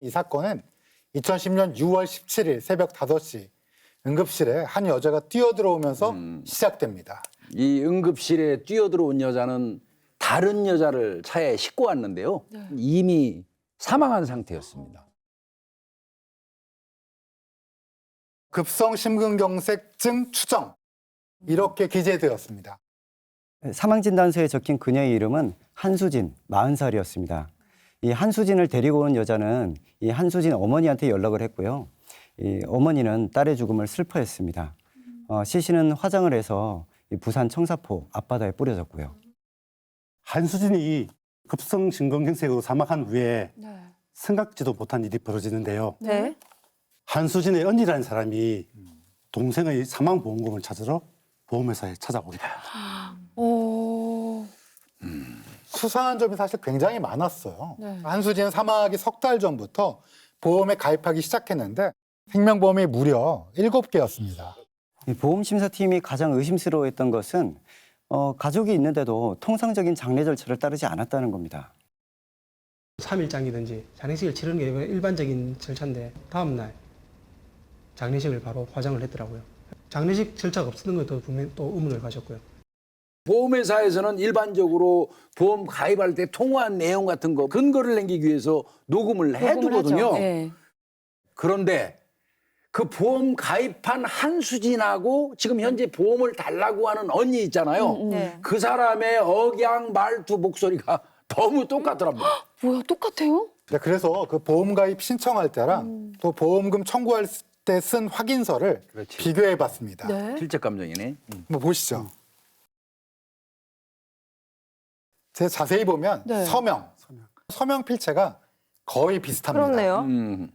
이 사건은 2010년 6월 17일 새벽 5시 응급실에 한 여자가 뛰어들어오면서 시작됩니다. 이 응급실에 뛰어들어온 여자는 다른 여자를 차에 싣고 왔는데요. 이미 사망한 상태였습니다. 급성 심근경색증 추정 이렇게 기재되었습니다. 사망 진단서에 적힌 그녀의 이름은 한수진, 40살이었습니다. 이 한수진을 데리고 온 여자는 이 한수진 어머니한테 연락을 했고요. 이 어머니는 딸의 죽음을 슬퍼했습니다. 어, 시신은 화장을 해서 이 부산 청사포 앞바다에 뿌려졌고요. 한수진이 급성 심근경색으로 사망한 후에 네. 생각지도 못한 일이 벌어지는데요. 네. 한수진의 언니라는 사람이 동생의 사망보험금을 찾으러 보험회사에 찾아오게 됩니다. 오. 수상한 점이 사실 굉장히 많았어요. 네. 한수진은 사망하기 석 달 전부터 보험에 가입하기 시작했는데 생명보험이 무려 7개였습니다. 이 보험심사팀이 가장 의심스러워했던 것은 어, 가족이 있는데도 통상적인 장례 절차를 따르지 않았다는 겁니다. 3일장이든지 장례식을 치르는 게 일반적인 절차인데 다음 날 장례식을 바로 화장을 했더라고요. 장례식 절차가 없었던 것도 분명히 또 의문을 가졌고요. 보험회사에서는 일반적으로 보험 가입할 때 통화한 내용 같은 거 근거를 남기기 위해서 녹음을 해두거든요. 네. 그런데 그 보험 가입한 한수진하고 지금 현재 보험을 달라고 하는 언니 있잖아요. 음, 음. 네. 그 사람의 억양 말투 목소리가 너무 똑같더랍니다. 뭐야, 똑같아요? 네, 그래서 그 보험 가입 신청할 때랑 또 보험금 청구할 때 쓴 확인서를 그렇지. 비교해 봤습니다. 네. 실적 감정이네. 음. 한번 보시죠. 자세히 보면 네. 서명, 서명 필체가 거의 비슷합니다. 그렇네요. 음.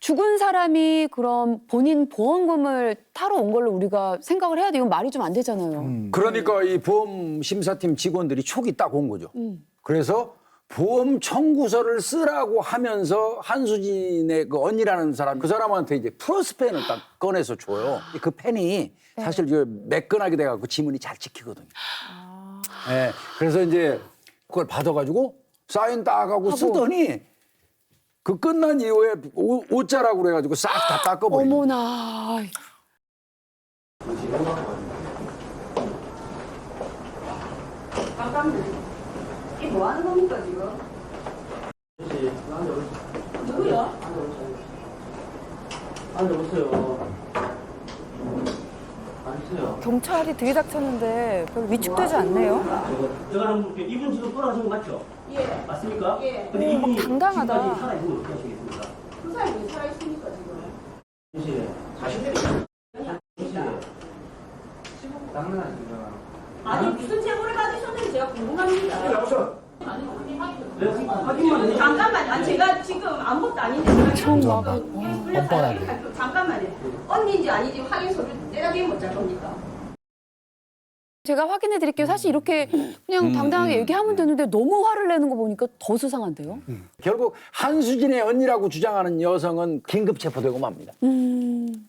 죽은 사람이 그럼 본인 보험금을 타러 온 걸로 우리가 생각을 해야 돼. 이건 말이 좀 안 되잖아요. 음. 그러니까 이 보험 심사팀 직원들이 촉이 딱 온 거죠. 음. 그래서 보험 청구서를 쓰라고 하면서 한수진의 그 언니라는 사람 그 사람한테 이제 플러스펜을 딱 꺼내서 줘요. 그 펜이 사실 그 매끈하게 돼갖고 지문이 잘 찍히거든요. 예, 그래서 이제 그걸 받아가지고 사인 딱 하고 쓰더니 그 끝난 이후에 오, 오자라고 그래가지고 싹다 닦아버려요. 어머나. 이게 뭐 하는 겁니까, 지금? 누구야? 앉아보세요. 경찰이 들이닥쳤는데 별로 위축되지 않네요. 제가. 이분 지금 돌아가신 거 맞죠? 예. 맞습니까? 예. 근데 오, 이분이 당당하다. 지금까지 살아있으면 어떻게 하시겠습니까? 그 사람이 왜 살아있습니까, 지금? 혹시 자신들이? 아니, 무슨 제보를 받으셨는지 제가 궁금합니다. 네, 확인만 해. 잠깐만, 아, 제가 지금 아무것도 아닌데. 제가 처음 지금 봐. 불러서 뻔뻔하게. 이렇게 할게요. 잠깐만요. 언니인지 아닌지 확인서를 겁니까? 제가 확인해 드릴게요. 사실 이렇게 그냥 당당하게 얘기하면 되는데 너무 화를 내는 거 보니까 더 수상한데요. 결국 한수진의 언니라고 주장하는 여성은 긴급 체포되고 맙니다. 음.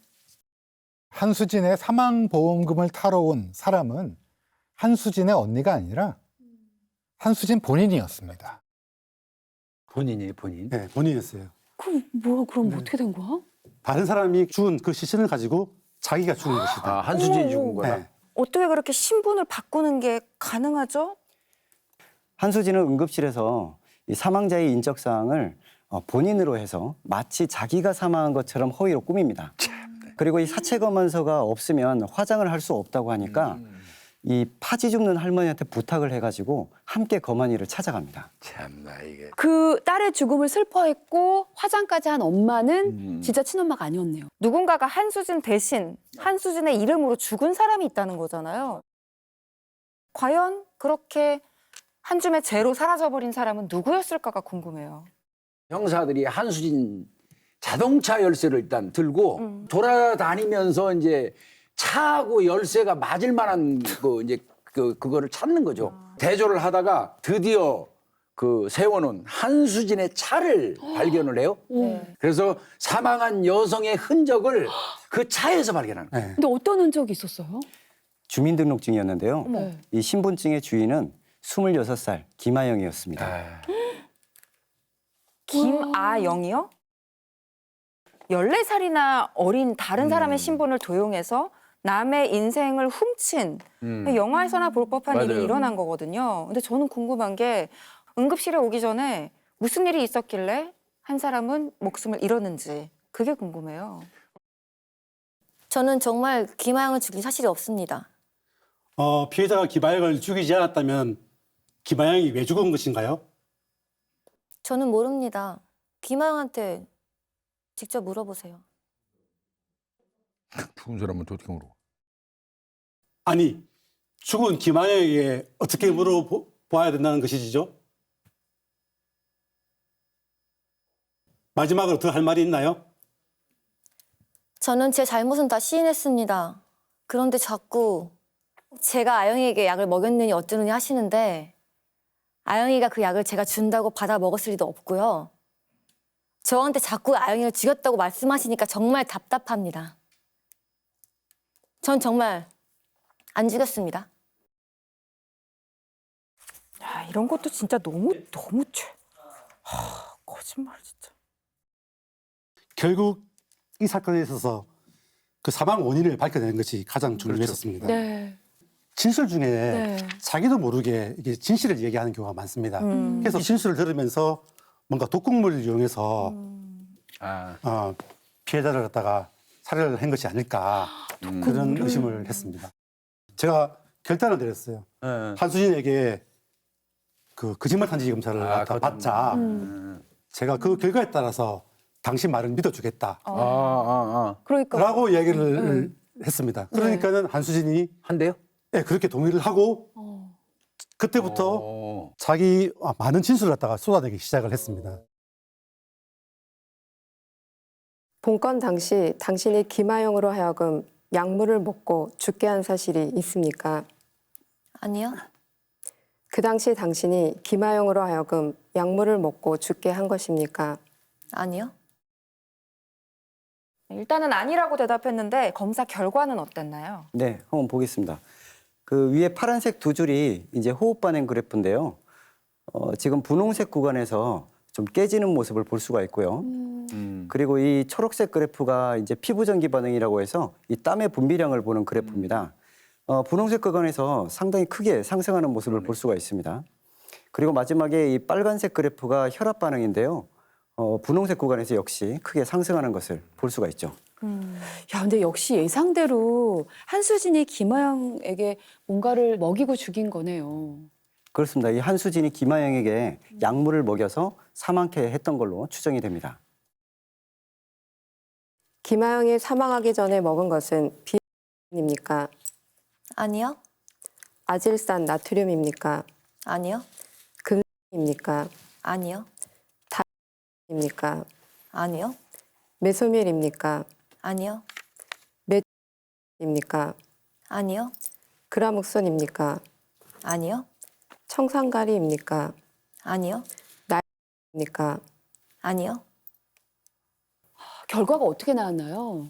한수진의 사망보험금을 타러 온 사람은 한수진의 언니가 아니라 한수진 본인이었습니다. 본인이 본인. 네, 본인이었어요. 그럼 뭐야, 그럼 어떻게 된 거야? 다른 사람이 죽은 그 시신을 가지고 자기가 죽은 아, 것이다. 한수진이 죽은 거다. 네. 어떻게 그렇게 신분을 바꾸는 게 가능하죠? 한수진은 응급실에서 이 사망자의 인적 사항을 어, 본인으로 해서 마치 자기가 사망한 것처럼 허위로 꾸밉니다. 그리고 이 사체 검안서가 없으면 화장을 할 수 없다고 하니까 이 파지 줍는 할머니한테 부탁을 해가지고 함께 검안이를 찾아갑니다. 참나 이게. 그 딸의 죽음을 슬퍼했고 화장까지 한 엄마는 음. 진짜 친엄마가 아니었네요. 누군가가 한수진 대신 한수진의 이름으로 죽은 사람이 있다는 거잖아요. 과연 그렇게 한 줌의 죄로 사라져버린 사람은 누구였을까가 궁금해요. 형사들이 한수진 자동차 열쇠를 일단 들고 음. 돌아다니면서 이제 차하고 열쇠가 맞을 만한 그 이제 그 그거를 찾는 거죠. 대조를 하다가 드디어 그 세워놓은 한수진의 차를 발견을 해요. 네. 그래서 사망한 여성의 흔적을 그 차에서 발견하는 거예요. 네. 근데 어떤 흔적이 있었어요? 주민등록증이었는데요. 네. 이 신분증의 주인은 26살 김하영이었습니다. 김아영이요? 14살이나 어린 다른 사람의 신분을 도용해서 남의 인생을 훔친 영화에서나 볼 법한 맞아요. 일이 일어난 거거든요. 근데 저는 궁금한 게 응급실에 오기 전에 무슨 일이 있었길래 한 사람은 목숨을 잃었는지 그게 궁금해요. 저는 정말 김하영을 죽인 사실이 없습니다. 어, 피해자가 김하영을 죽이지 않았다면 김하영이 왜 죽은 것인가요? 저는 모릅니다. 김하영한테 직접 물어보세요. 죽은 사람은 어떻게 물어? 아니, 죽은 김하영에게 어떻게 물어봐야 된다는 것이지요? 마지막으로 더 할 말이 있나요? 저는 제 잘못은 다 시인했습니다. 그런데 자꾸 제가 아영이에게 약을 먹였느니 어쩌느니 하시는데 아영이가 그 약을 제가 준다고 받아 먹었을 리도 없고요. 저한테 자꾸 아영이를 죽였다고 말씀하시니까 정말 답답합니다. 전 정말 안 죽였습니다. 야, 이런 것도 진짜 너무 너무 죄. 하, 거짓말 진짜. 결국 이 사건에 있어서 그 사망 원인을 밝혀내는 것이 가장 중요했었습니다. 네. 진술 중에 네. 자기도 모르게 이게 진실을 얘기하는 경우가 많습니다. 음. 그래서 이 진술을 들으면서 뭔가 독극물을 이용해서 아, 어, 피해자를 갖다가 살해를 한 것이 아닐까 그런 의심을 했습니다. 제가 결단을 내렸어요. 예. 한수진에게 그 거짓말 탄지 검사를 아, 갖다 거짓말. 받자. 음. 제가 그 결과에 따라서 당신 말을 믿어주겠다. 아, 아, 아. 그러니까 라고 이야기를 했습니다. 그러니까는 한수진이 한대요? 예, 그렇게 동의를 하고 어. 그때부터 어. 자기 아, 많은 진술을 갖다가 쏟아내기 시작을 했습니다. 본건 당시 당신이 김하영으로 하여금 약물을 먹고 죽게 한 사실이 있습니까? 아니요. 그 당시 당신이 김하영으로 하여금 약물을 먹고 죽게 한 것입니까? 아니요. 일단은 아니라고 대답했는데 검사 결과는 어땠나요? 네, 한번 보겠습니다. 그 위에 파란색 두 줄이 이제 호흡 반응 그래프인데요. 어, 지금 분홍색 구간에서 좀 깨지는 모습을 볼 수가 있고요. 음. 그리고 이 초록색 그래프가 이제 피부 전기 반응이라고 해서 이 땀의 분비량을 보는 그래프입니다. 어, 분홍색 구간에서 상당히 크게 상승하는 모습을 볼 수가 있습니다. 그리고 마지막에 이 빨간색 그래프가 혈압 반응인데요. 어, 분홍색 구간에서 역시 크게 상승하는 것을 볼 수가 있죠. 야, 근데 역시 예상대로 한수진이 김하영에게 뭔가를 먹이고 죽인 거네요. 그렇습니다. 이 한수진이 김하영에게 약물을 먹여서 사망케 했던 걸로 추정이 됩니다. 김하영이 사망하기 전에 먹은 것은 비입니까? 아니요. 아질산 나트륨입니까? 아니요. 입니까? 아니요. 입니까? 아니요. 메소밀입니까? 아니요. 입니까? 아니요. 그라묵손입니까? 아니요. 청산가리입니까? 아니요. 입니까? 아니요. 결과가 어떻게 나왔나요?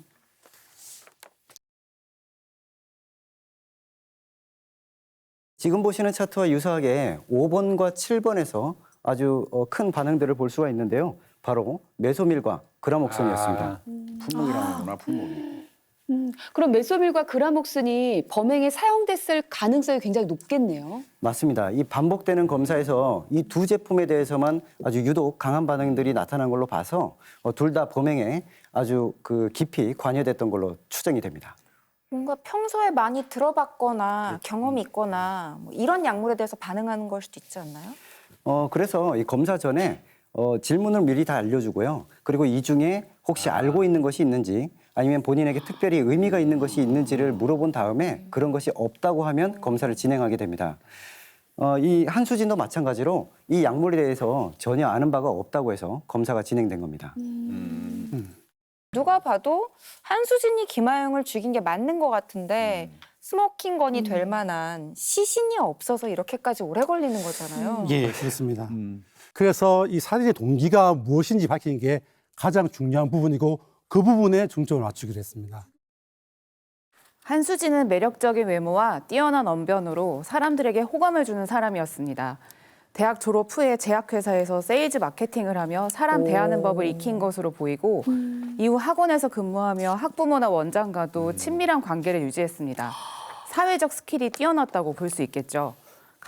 지금 보시는 차트와 유사하게 5번과 7번에서 아주 어, 큰 반응들을 볼 수가 있는데요. 바로 메소밀과 그라목손이었습니다. 아, 품목이라는구나, 품목이. 음, 그럼 메소밀과 그라목슨이 범행에 사용됐을 가능성이 굉장히 높겠네요. 맞습니다. 이 반복되는 검사에서 이 두 제품에 대해서만 아주 유독 강한 반응들이 나타난 걸로 봐서 어, 둘다 범행에 아주 그 깊이 관여됐던 걸로 추정이 됩니다. 뭔가 평소에 많이 들어봤거나 경험이 있거나 뭐 이런 약물에 대해서 반응하는 걸 수도 있지 않나요? 어, 그래서 이 검사 전에 어, 질문을 미리 다 알려주고요. 그리고 이 중에 혹시 알고 있는 것이 있는지 아니면 본인에게 특별히 의미가 있는 것이 있는지를 물어본 다음에 그런 것이 없다고 하면 검사를 진행하게 됩니다. 어, 이 한수진도 마찬가지로 이 약물에 대해서 전혀 아는 바가 없다고 해서 검사가 진행된 겁니다. 누가 봐도 한수진이 김하영을 죽인 게 맞는 것 같은데 스모킹 건이 될 만한 시신이 없어서 이렇게까지 오래 걸리는 거잖아요. 예, 그렇습니다. 음. 그래서 이 살인의 동기가 무엇인지 밝히는 게 가장 중요한 부분이고 그 부분에 중점을 맞추기로 했습니다. 한수진은 매력적인 외모와 뛰어난 언변으로 사람들에게 호감을 주는 사람이었습니다. 대학 졸업 후에 제약회사에서 세일즈 마케팅을 하며 사람 대하는 법을 익힌 것으로 보이고 이후 학원에서 근무하며 학부모나 원장과도 친밀한 관계를 유지했습니다. 사회적 스킬이 뛰어났다고 볼 수 있겠죠.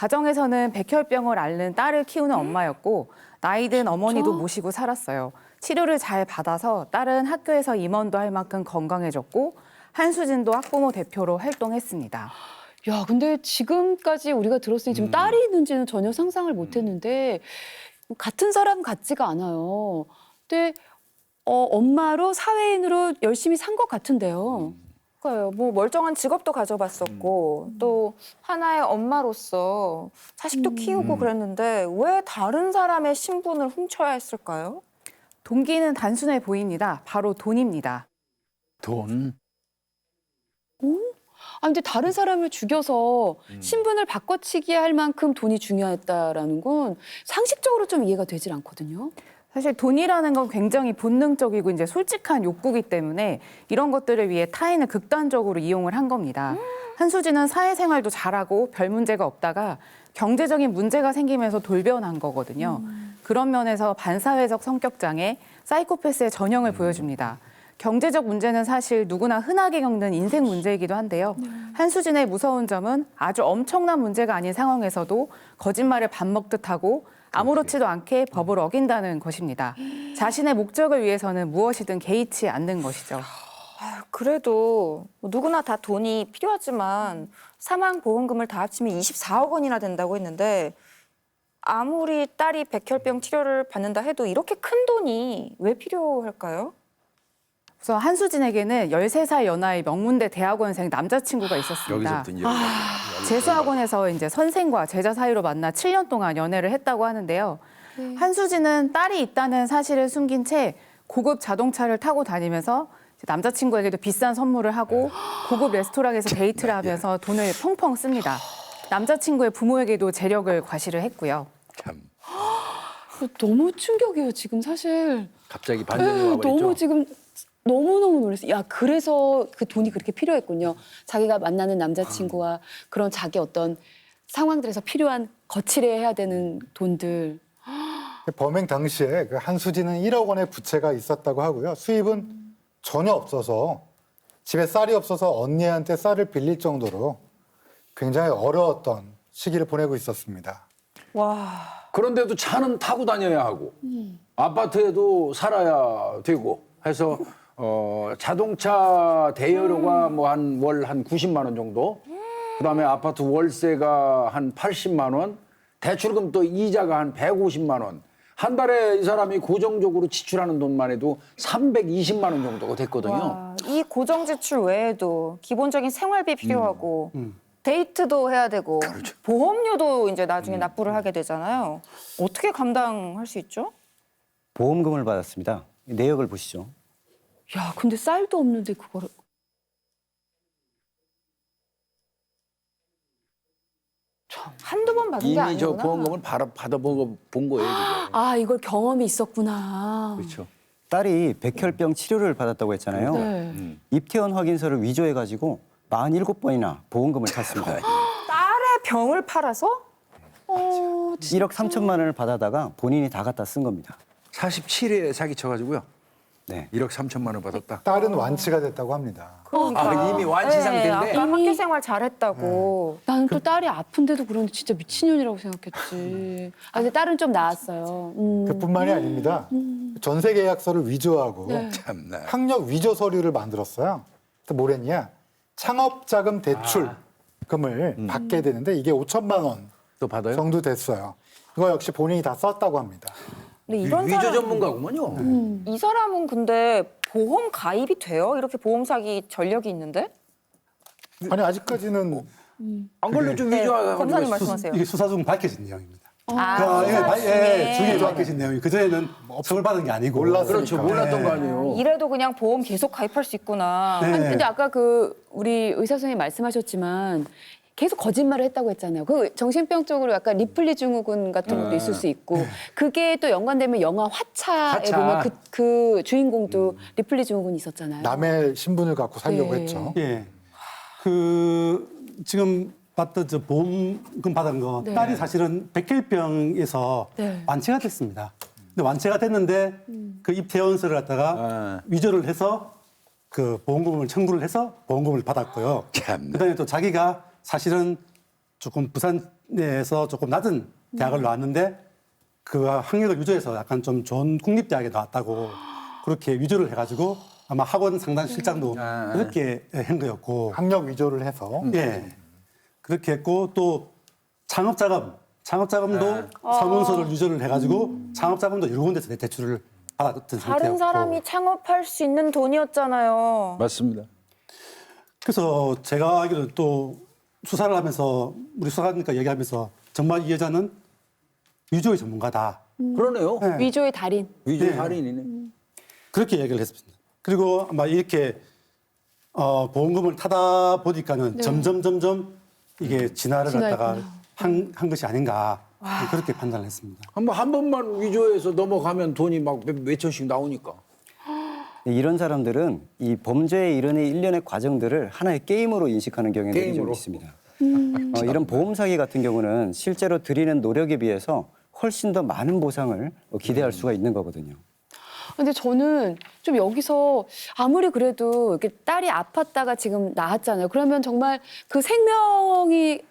가정에서는 백혈병을 앓는 딸을 키우는 엄마였고 나이든 어머니도 모시고 살았어요. 치료를 잘 받아서 딸은 학교에서 임원도 할 만큼 건강해졌고 한수진도 학부모 대표로 활동했습니다. 야, 근데 지금까지 우리가 들었으니 지금 딸이 있는지는 전혀 상상을 못 했는데 같은 사람 같지가 않아요. 근데 어, 엄마로 사회인으로 열심히 산 것 같은데요. 그러니까요. 뭐 멀쩡한 직업도 가져봤었고 또 하나의 엄마로서 자식도 키우고 그랬는데 왜 다른 사람의 신분을 훔쳐야 했을까요? 동기는 단순해 보입니다. 바로 돈입니다. 돈. 아, 근데 다른 사람을 죽여서 신분을 바꿔치기 할 만큼 돈이 중요했다라는 건 상식적으로 좀 이해가 되질 않거든요. 사실 돈이라는 건 굉장히 본능적이고 이제 솔직한 욕구기 때문에 이런 것들을 위해 타인을 극단적으로 이용을 한 겁니다. 한수진은 사회생활도 잘하고 별 문제가 없다가 경제적인 문제가 생기면서 돌변한 거거든요. 그런 면에서 반사회적 성격 장애, 사이코패스의 전형을 보여줍니다. 경제적 문제는 사실 누구나 흔하게 겪는 인생 문제이기도 한데요. 한수진의 무서운 점은 아주 엄청난 문제가 아닌 상황에서도 거짓말을 밥 먹듯 하고 아무렇지도 않게 법을 어긴다는 것입니다. 자신의 목적을 위해서는 무엇이든 개의치 않는 것이죠. 아유, 그래도 뭐 누구나 다 돈이 필요하지만 사망 보험금을 다 합치면 24억 원이나 된다고 했는데 아무리 딸이 백혈병 치료를 받는다 해도 이렇게 큰 돈이 왜 필요할까요? 그래서 한수진에게는 13살 연하의 명문대 대학원생 남자친구가 있었습니다. 여기서부터 이제 재수학원에서 이제 선생과 제자 사이로 만나 7년 동안 연애를 했다고 하는데요. 한수진은 딸이 있다는 사실을 숨긴 채 고급 자동차를 타고 다니면서 남자친구에게도 비싼 선물을 하고 고급 레스토랑에서 데이트를 하면서 돈을 펑펑 씁니다. 남자친구의 부모에게도 재력을 과시를 했고요. 참 너무 충격이에요, 지금 사실. 갑자기 반전이 네, 와버리죠. 너무 지금 너무너무 놀랐어요. 야, 그래서 그 돈이 그렇게 필요했군요. 자기가 만나는 남자친구와 그런 자기 어떤 상황들에서 필요한 거칠해야 되는 돈들. 범행 당시에 그 한수진은 1억 원의 부채가 있었다고 하고요. 수입은 전혀 없어서 집에 쌀이 없어서 언니한테 쌀을 빌릴 정도로 굉장히 어려웠던 시기를 보내고 있었습니다. 와, 그런데도 차는 타고 다녀야 하고 아파트에도 살아야 되고 해서 어, 자동차 대여료가 뭐 한 월 한 90만 원 정도 그다음에 아파트 월세가 한 80만 원 대출금 또 이자가 한 150만 원 한 달에 이 사람이 고정적으로 지출하는 돈만 해도 320만 원 정도가 됐거든요. 와, 이 고정 지출 외에도 기본적인 생활비 필요하고 데이트도 해야 되고 보험료도 이제 나중에 납부를 하게 되잖아요. 어떻게 감당할 수 있죠? 보험금을 받았습니다. 내역을 보시죠. 야, 근데 쌀도 없는데 그거를. 한두 번 받은 게 이미 아니구나. 저 보험금을 받아, 받아본 거예요. 지금. 아, 이걸 경험이 있었구나. 그렇죠. 딸이 백혈병 치료를 받았다고 했잖아요. 네. 입퇴원 확인서를 위조해 가지고 47번이나 보험금을 탔습니다. 딸의 병을 팔아서? 어, 1억 3천만 원을 받아다가 본인이 다 갖다 쓴 겁니다. 47에 사기 쳐가지고 네. 1억 3천만 원 받았다. 딸은 완치가 됐다고 합니다. 아, 이미 완치 네, 상태인데? 아까 학교 생활 잘했다고. 나는 또 딸이 아픈데도 그런데 진짜 미친년이라고 생각했지. 아, 근데 딸은 좀 나았어요. 음. 그뿐만이 아닙니다. 전세 계약서를 위조하고 네. 참나. 학력 위조 서류를 만들었어요. 그래서 뭐랬냐? 창업 자금 대출금을 받게 되는데 이게 5천만 원 또 받아요? 정도 됐어요. 이거 역시 본인이 다 썼다고 합니다. 근데 이런 위 조 사람, 전문가구먼요. 이 사람은 근데 보험 가입이 돼요? 이렇게 보험 사기 전력이 있는데? 아니 아직까지는 안 걸려줘 네, 위조하고 검사님 말씀하세요. 이게 수사 중 밝혀진 내용입니다. 아, 그, 예, 바- 예, 중에. 중에 밝혀진 내용이 그 전에는 처벌 받은 게 아니고 몰랐으니까. 그렇죠. 몰랐던 거 아니에요. 이래도 그냥 보험 계속 가입할 수 있구나. 네. 아니, 근데 아까 그 우리 의사 선생님 말씀하셨지만 계속 거짓말을 했다고 했잖아요. 그 정신병적으로 약간 리플리 증후군 같은 것도 있을 수 있고 그게 또 연관되면 영화 화차에 화차. 보면 그, 그 주인공도 리플리 증후군 이 있었잖아요. 남의 신분을 갖고 살려고 네. 했죠. 예. 그 지금 받던 저 보험금 받은 거 네. 딸이 사실은 백혈병에서 네. 완치가 됐습니다. 근데 완치가 됐는데 그 입퇴원서를 갖다가 아. 위조를 해서 그 보험금을 청구를 해서 보험금을 받았고요. 참나. 그다음에 또 자기가 사실은 조금 부산에서 조금 낮은 대학을 나왔는데 그 학력을 위조해서 약간 좀 좋은 국립대학에 나왔다고 그렇게 위조를 해가지고 아마 학원 상당 실장도 아. 그렇게 한 거였고 학력 위조를 해서 예. 그렇게 했고 또 창업자금, 창업자금도 사문서를 유조를 해가지고 창업자금도 여러 군데서 대출을 받았던 상태였고. 다른 사람이 창업할 수 있는 돈이었잖아요. 맞습니다. 그래서 제가 알기로는 또 수사를 하면서 우리 수사관님과 얘기하면서 정말 이 여자는 위조의 전문가다. 그러네요. 네. 위조의 달인. 위조 네. 할인이네. 그렇게 얘기를 했습니다. 그리고 아마 이렇게 어, 보험금을 타다 보니까는 점점 점점 이게 진화를 갖다가 진화했구나. 한, 한 것이 아닌가 그렇게 판단을 했습니다. 한번 한 번만 위조해서 넘어가면 돈이 막 몇, 몇천씩 나오니까. 이런 사람들은 이 범죄에 이르는 일련의 과정들을 하나의 게임으로 인식하는 경향들이 좀 게임으로? 있습니다. 어, 이런 보험 사기 같은 경우는 실제로 들이는 노력에 비해서 훨씬 더 많은 보상을 어, 기대할 수가 있는 거거든요. 근데 저는 좀 여기서 아무리 그래도 이렇게 딸이 아팠다가 지금 나았잖아요. 그러면 정말 그 생명이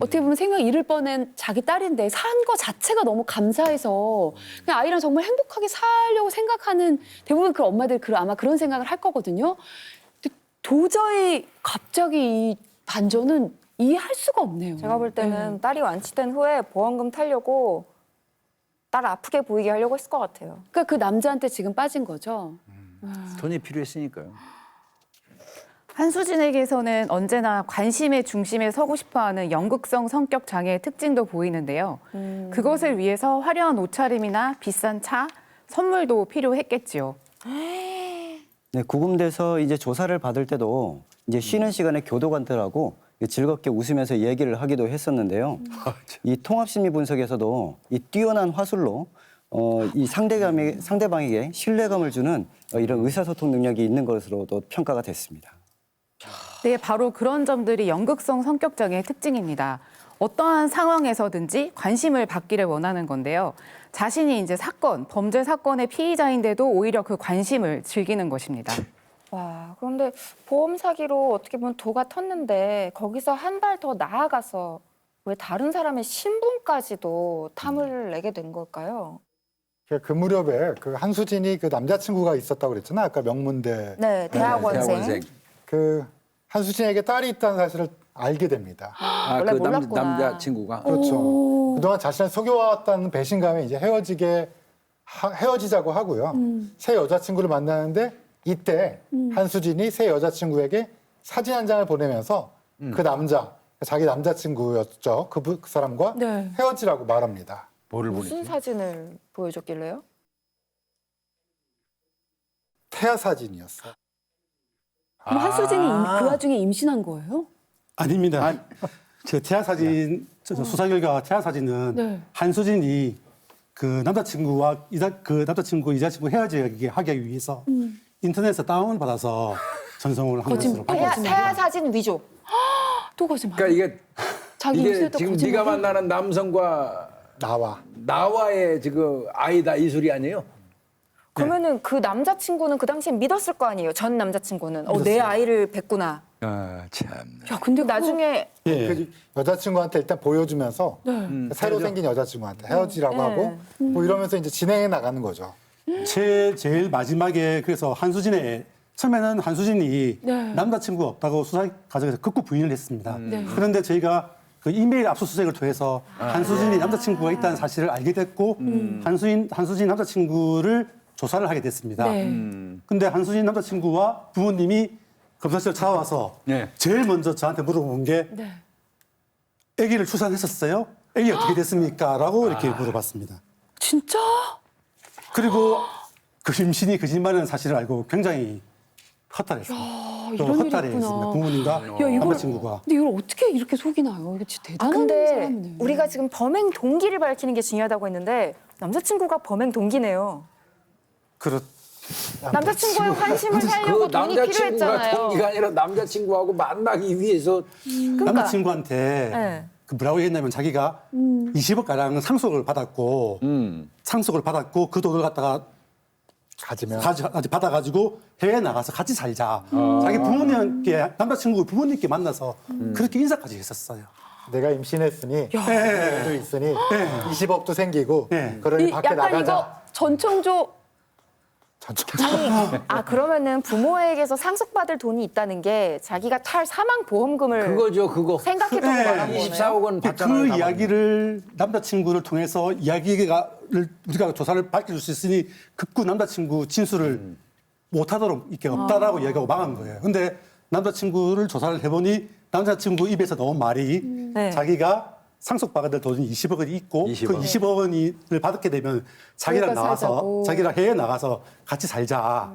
어떻게 보면 생명 잃을 뻔한 자기 딸인데 산 거 자체가 너무 감사해서 그냥 아이랑 정말 행복하게 살려고 생각하는 대부분 그 엄마들 그 아마 그런 생각을 할 거거든요. 근데 도저히 갑자기 이 반전은 이해할 수가 없네요. 제가 볼 때는 딸이 완치된 후에 보험금 타려고 딸 아프게 보이게 하려고 했을 것 같아요. 그러니까 그 남자한테 지금 빠진 거죠. 돈이 필요했으니까요. 한수진에게서는 언제나 관심의 중심에 서고 싶어하는 연극성 성격 장애의 특징도 보이는데요. 그것을 위해서 화려한 옷차림이나 비싼 차, 선물도 필요했겠지요. 네, 구금돼서 이제 조사를 받을 때도 이제 쉬는 시간에 교도관들하고 즐겁게 웃으면서 얘기를 하기도 했었는데요. 이 통합심리 분석에서도 이 뛰어난 화술로 어, 이 상대감에, 상대방에게 신뢰감을 주는 어, 이런 의사소통 능력이 있는 것으로도 평가가 됐습니다. 네, 바로 그런 점들이 연극성 성격 장애의 특징입니다. 어떠한 상황에서든지 관심을 받기를 원하는 건데요. 자신이 이제 사건, 범죄 사건의 피의자인데도 오히려 그 관심을 즐기는 것입니다. 와, 그런데 보험 사기로 어떻게 보면 도가 텄는데 거기서 한 발 더 나아가서 왜 다른 사람의 신분까지도 탐을 내게 된 걸까요? 그- 그 무렵에 그 한수진이 그 남자친구가 있었다고 그랬잖아. 아까 명문대 네, 대학원생. 대학원생. 그 한수진에게 딸이 있다는 사실을 알게 됩니다. 아, 원래 그 남, 몰랐구나. 남자 친구가. 그렇죠. 그동안 자신을 속여왔다는 배신감에 이제 헤어지게 하- 헤어지자고 하고요. 새 여자친구를 만나는데 이때 한수진이 새 여자친구에게 사진 한 장을 보내면서 그 남자 자기 남자친구였죠. 그, 부- 그 사람과 네. 헤어지라고 말합니다. 뭐를 무슨 보냈지? 사진을 보여줬길래요? 태아 사진이었어. 그럼 한수진이 임- 아. 그 와중에 임신한 거예요? 아닙니다. 저 태아 사진 저- 저 수사 결과 태아 사진은 네. 한수진이 그 남자친구와 이자 그 남자친구 이자친구 헤어지게 하기 위해서 인터넷에서 다운을 받아서 전송을 한 거짓- 것으로 태아- 태아. 태아 사진 위조. 또 거짓말. 그러니까 이게 자기 이게 임신했다 지금 거짓말. 네가 만나는 남성과 나와. 나와의 지금 아이다 이 소리 아니에요? 그러면은 그 남자친구는 그 당시에 믿었을 거 아니에요. 전 남자친구는. 어, 내 아이를 뵀구나. 아 참. 야, 근데 그거- 나중에 예. 그 여자친구한테 일단 보여주면서 네. 새로 생긴 여자친구한테 헤어지라고 네. 하고 뭐 이러면서 이제 진행해 나가는 거죠. 제 제일 마지막에 그래서 한수진의 처음에는 한수진이 네. 남자친구가 없다고 수사 과정에서 극구 부인을 했습니다. 네. 그런데 저희가 그 이메일 압수수색을 통해서 한수진이 남자친구가 있다는 사실을 알게 됐고 한수진 한수진 남자친구를 조사를 하게 됐습니다. 네. 근데 한수진 남자친구와 부모님이 검사실 찾아와서 네. 제일 먼저 저한테 물어본 게 네. 아기를 출산했었어요? 아기 어떻게 됐습니까? 라고 이렇게 물어봤습니다. 진짜? 그리고 그 임신이 거짓말이라는 사실을 알고 굉장히 허탈했습니다. 아, 또 이런 일이 허탈해했습니다. 있구나. 부모님과 야, 이걸, 남자친구가. 근데 이걸 어떻게 이렇게 속이나요? 이게 진짜 아, 대단한 근데 사람이네. 우리가 지금 범행 동기를 밝히는 게 중요하다고 했는데 남자친구가 범행 동기네요. 그렇 남자친구의 환심을 살려고 그 돈이 남자친구가 필요했잖아요. 동기가 아니라 남자친구하고 만나기 위해서 남자친구한테 네. 그 뭐라고 했냐면 자기가 20억 가량 상속을 받았고 음. 상속을 받았고 그 돈을 갖다가 가지면 가지, 가지- 받아가지고 해외 나가서 같이 살자. 자기 부모님께 남자친구 부모님께 만나서 그렇게 인사까지 했었어요. 내가 임신했으니 애도 있으니 20억도 생기고 네. 그러니 이, 밖에 약간 나가자. 이거 전청조 전청 아 그러면은 부모에게서 상속받을 돈이 있다는 게 자기가 탈 사망 보험금을 그거죠 그거. 생각했던 네. 거라는 거네요. 24억 원 받잖아요. 그다 이야기를 남자친구를 통해서 이야기가 우리가 조사를 밝혀줄 수 있으니 극구 남자친구 진술을 못하도록 이렇게 없다라고 이야기하고 막은 거예요. 근데 남자친구를 조사를 해보니 남자친구 입에서 나온 말이 네. 자기가 상속받을 돈이 20억 원이 있고 20억. 그 20억 원을 받게 되면 자기랑 그러니까 나와서 살자고. 자기랑 해외 나가서 같이 살자.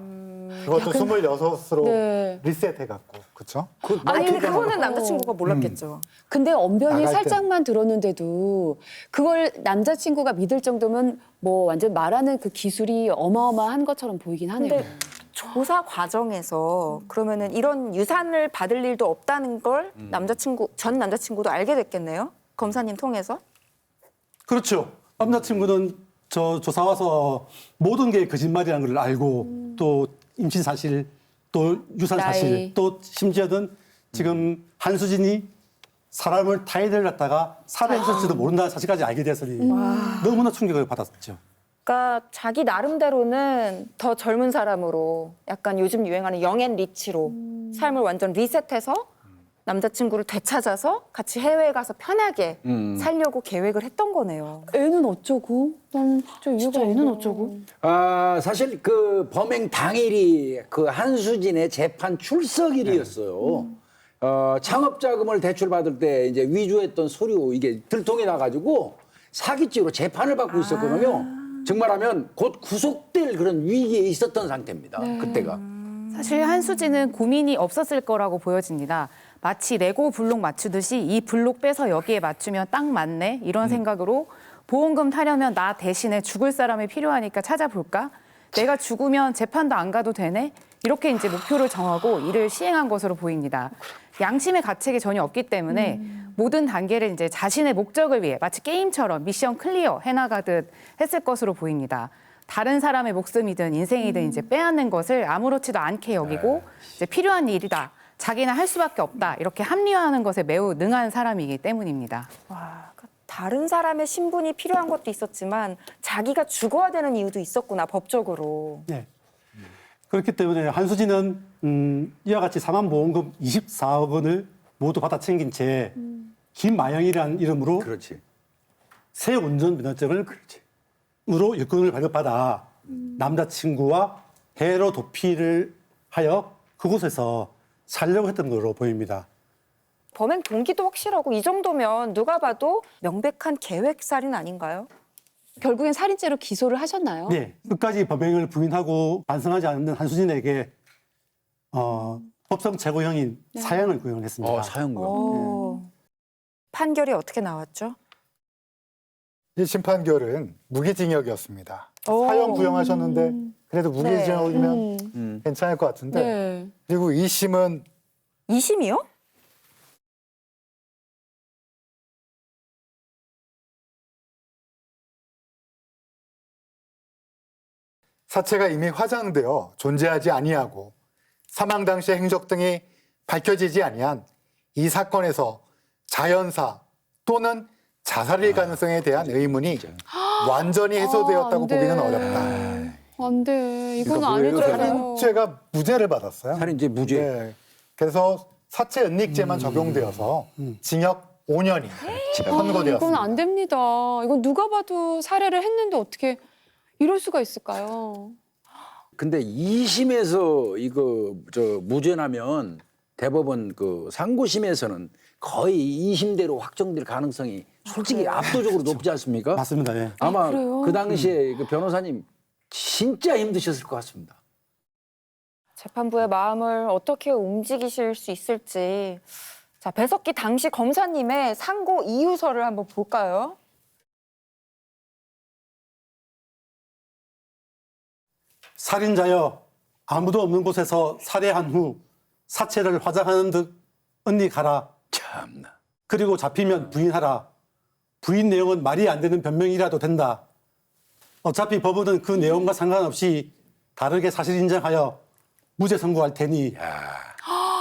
그것도 26으로 네. 리셋해갖고 그렇죠? 그 아니 근데 그거는 남자친구가 몰랐겠죠. 근데 언변이 나갈 때. 살짝만 들었는데도 그걸 남자친구가 믿을 정도면 뭐 완전 말하는 그 기술이 어마어마한 것처럼 보이긴 하네요. 근데 조사 과정에서 그러면은 이런 유산을 받을 일도 없다는 걸 남자친구 전 남자친구도 알게 됐겠네요. 검사님 통해서. 그렇죠. 남자친구는 저 조사 와서 모든 게 거짓말이라는 걸 알고 또 임신 사실 또 유산 나이. 사실 또 심지어는 지금 한수진이 사람을 타이를 갖다가 살해했을지도 모른다는 사실까지 알게 됐으니 너무나 충격을 받았죠. 그러니까 자기 나름대로는 더 젊은 사람으로 약간 요즘 유행하는 영앤 리치로 삶을 완전 리셋해서 남자친구를 되찾아서 같이 해외에 가서 편하게 음. 살려고 계획을 했던 거네요. 애는 어쩌고? 난 진짜 이해가 진짜 안 애는 가. 어쩌고? 아, 사실 그 범행 당일이 그 한수진의 재판 출석일이었어요. 어, 창업 자금을 대출 받을 때 이제 위조했던 서류 이게 들통이 나가지고 사기죄로 재판을 받고 있었거든요. 정말하면 곧 구속될 그런 위기에 있었던 상태입니다. 그때가. 사실 한수진은 고민이 없었을 거라고 보여집니다. 마치 레고 블록 맞추듯이 이 블록 빼서 여기에 맞추면 딱 맞네 이런 생각으로 보험금 타려면 나 대신에 죽을 사람이 필요하니까 찾아볼까? 내가 죽으면 재판도 안 가도 되네? 이렇게 이제 목표를 정하고 이를 시행한 것으로 보입니다. 양심의 가책이 전혀 없기 때문에 모든 단계를 이제 자신의 목적을 위해 마치 게임처럼 미션 클리어 해나가듯 했을 것으로 보입니다. 다른 사람의 목숨이든 인생이든 이제 빼앗는 것을 아무렇지도 않게 여기고 이제 필요한 일이다. 자기는 할 수밖에 없다. 이렇게 합리화하는 것에 매우 능한 사람이기 때문입니다. 와, 그러니까 다른 사람의 신분이 필요한 것도 있었지만 자기가 죽어야 되는 이유도 있었구나 법적으로. 네. 그렇기 때문에 한수진은 음, 이와 같이 사망보험금 24억 원을 모두 받아 챙긴 채 김마영이라는 이름으로 그렇지. 새 운전 면허증을 으로 여권을 발급받아 남자친구와 해로 도피를 하여 그곳에서 살려고 했던 것으로 보입니다. 범행 동기도 확실하고 이 정도면 누가 봐도 명백한 계획 살인 아닌가요? 결국엔 살인죄로 기소를 하셨나요? 네, 끝까지 범행을 부인하고 반성하지 않는 한수진에게 어, 법정 최고형인 사형을 구형을 했습니다. 어, 사형구요. 오. 판결이 어떻게 나왔죠? 이 심판 결은 무기징역이었습니다. 오. 사형 구형하셨는데 그래도 무기징역이면 음. 음. 괜찮을 것 같은데 네. 그리고 2심은 2심이요? 사체가 이미 화장되어 존재하지 아니하고 사망 당시의 행적 등이 밝혀지지 아니한 이 사건에서 자연사 또는 자살일 가능성에 대한 의문이 완전히 해소되었다고 아, 안 돼. 보기는 어렵다. 안 돼. 이건 그러니까 뭐예요? 아니잖아요. 살인죄가 무죄를 받았어요. 살인죄 무죄. 네. 그래서 사체 은닉죄만 적용되어서 징역 5년이 아, 이건 선고되었습니다. 안 됩니다. 이건 누가 봐도 살해를 했는데 어떻게 이럴 수가 있을까요? 근데 2심에서 이거 저 무죄나면 대법원 그 상고심에서는 거의 2심대로 확정될 가능성이 솔직히 압도적으로 높지 않습니까? 맞습니다. 예. 아마 그래요? 그 당시에 그 변호사님 진짜 힘드셨을 것 같습니다. 재판부의 마음을 어떻게 움직이실 수 있을지. 자, 배석기 당시 검사님의 상고 이유서를 한번 볼까요? 살인자여 아무도 없는 곳에서 살해한 후 사체를 화장하는 듯 언니 가라. 참나. 그리고 잡히면 부인하라. 부인 내용은 말이 안 되는 변명이라도 된다. 어차피 법원은 그 내용과 상관없이 다르게 사실 인정하여 무죄 선고할 테니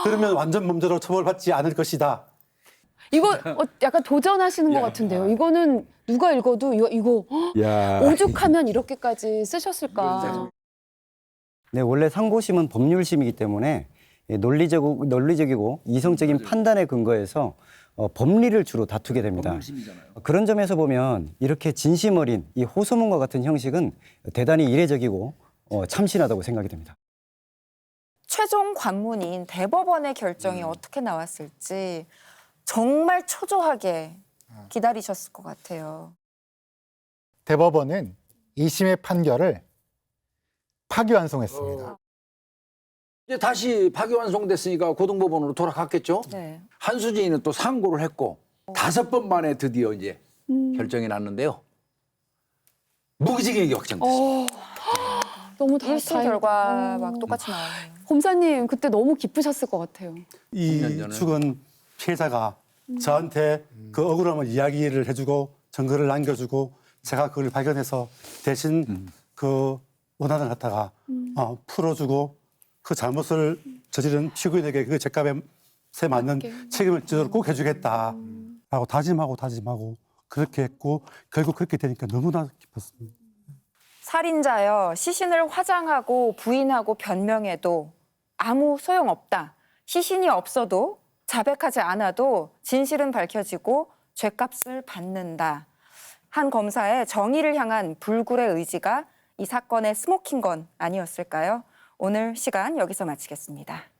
그러면 완전 범죄로 처벌받지 않을 것이다. 이거 어, 약간 도전하시는 것 같은데요. 이거는 누가 읽어도 이거 이거 헉, 야. 오죽하면 이렇게까지 쓰셨을까. 네, 원래 상고심은 법률심이기 때문에 예, 논리적, 논리적이고 이성적인 판단에 근거해서 어, 법리를 주로 다투게 됩니다. 그런 점에서 보면 이렇게 진심 어린 이 호소문과 같은 형식은 대단히 이례적이고 어, 참신하다고 생각이 됩니다. 최종 관문인 대법원의 결정이 어떻게 나왔을지 정말 초조하게 기다리셨을 것 같아요. 대법원은 2심의 판결을 파기환송했습니다. 이제 다시 파기환송됐으니까 고등법원으로 돌아갔겠죠. 네. 한수진이는 또 상고를 했고 다섯 번 만에 드디어 이제 결정이 났는데요. 무기징역이 확정됐습니다. 어, 너무 다 1심 다행- 결과 어. 막 똑같이 나오네요. 검사님 그때 너무 기쁘셨을 것 같아요. 이년 전에. 죽은 피해자가 저한테 그 억울함을 이야기를 해주고 증거를 남겨주고 제가 그걸 발견해서 대신 그 원한을 갖다가 어, 풀어주고 그 잘못을 저지른 피고인에게 그 죄값에 세 맞는 책임을 지도록 꼭 해주겠다라고 다짐하고 다짐하고 그렇게 했고 결국 그렇게 되니까 너무나 기뻤습니다. 살인자여 시신을 화장하고 부인하고 변명해도 아무 소용없다. 시신이 없어도 자백하지 않아도 진실은 밝혀지고 죄값을 받는다. 한 검사의 정의를 향한 불굴의 의지가 이 사건의 스모킹건 아니었을까요? 오늘 시간 여기서 마치겠습니다.